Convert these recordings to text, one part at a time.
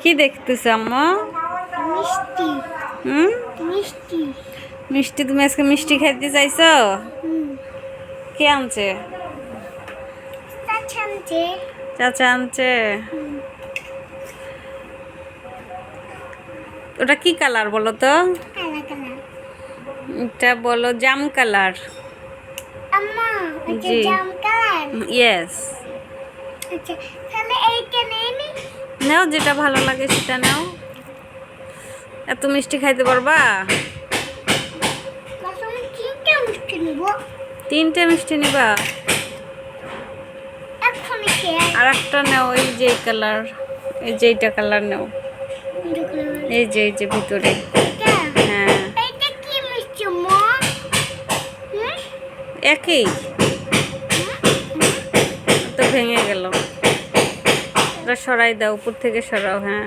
কি দেখতেছ আম্মা? মিষ্টি। হুম? মিষ্টি। মিষ্টি তুমি আজকে মিষ্টি খাইতে চাইছো? কে আনছে? চাচা আনছে। ওটা কি কালার বলো তো? এটা বলো জাম কালার। জি। ইয়েস আচ্ছা তাহলে এইটা নেই নাও যেটা ভালো লাগে সেটা নাও। এত মিষ্টি খাইতে পারবা? তিনটা মিষ্টি নেব। আর একটা নাও এই যে কালার এই যে এইটা কালার নাও। এই যে এই যে ভিতরে। হ্যাঁ। একই? তো ভেঙে গেল। ওটা সরাই দাও, উপর থেকে সরাও হ্যাঁ।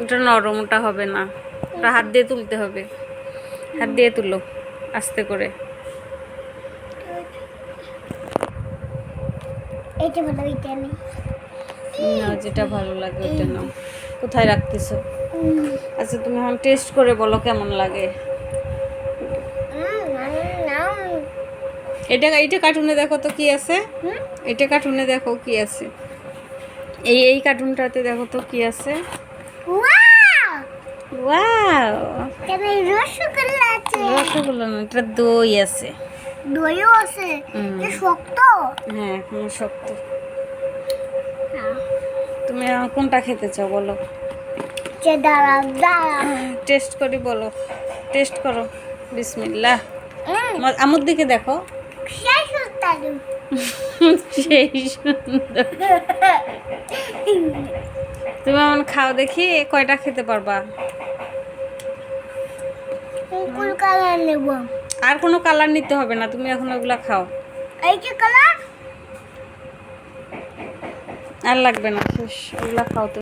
ওটা নরম, ওটা হবে না। ওটা হাত দিয়ে তুলতে হবে। হাত দিয়ে তুলো, আস্তে করে। এইটা এইটা নাও যেটা ভালো লাগে ওটা নাও। কোথায় রাখতেছো? আচ্ছা তুমি এখন টেস্ট করে বলো কেমন লাগে। এটা এইটা কার্টুনে দেখো তো কি আছে? এটা কার্টুনে দেখো কি আছে? এই এই কার্টুনটাতে দেখো তো কি আছে? ওয়াও রসগোল্লা আছে। রসগোল্লা না এটা দই আছে। দইও আছে। হুম। শক্ত? হ্যাঁ শক্ত। তুমি কোনটা খেতে চাও বলো? টেস্ট করি বলো। টেস্ট করো। বিসমিল্লাহ। হুম, আমুর দিকে দেখো। সেই সুন্দর তুমি আমার খাও দেখি কয়টা খেতে পারবা? কালার নেব? আর কোনো কালার নিতে হবে না তুমি এখন ওগুলা খাও। এই কালার আর লাগবে না শেষ ওগুলা খাও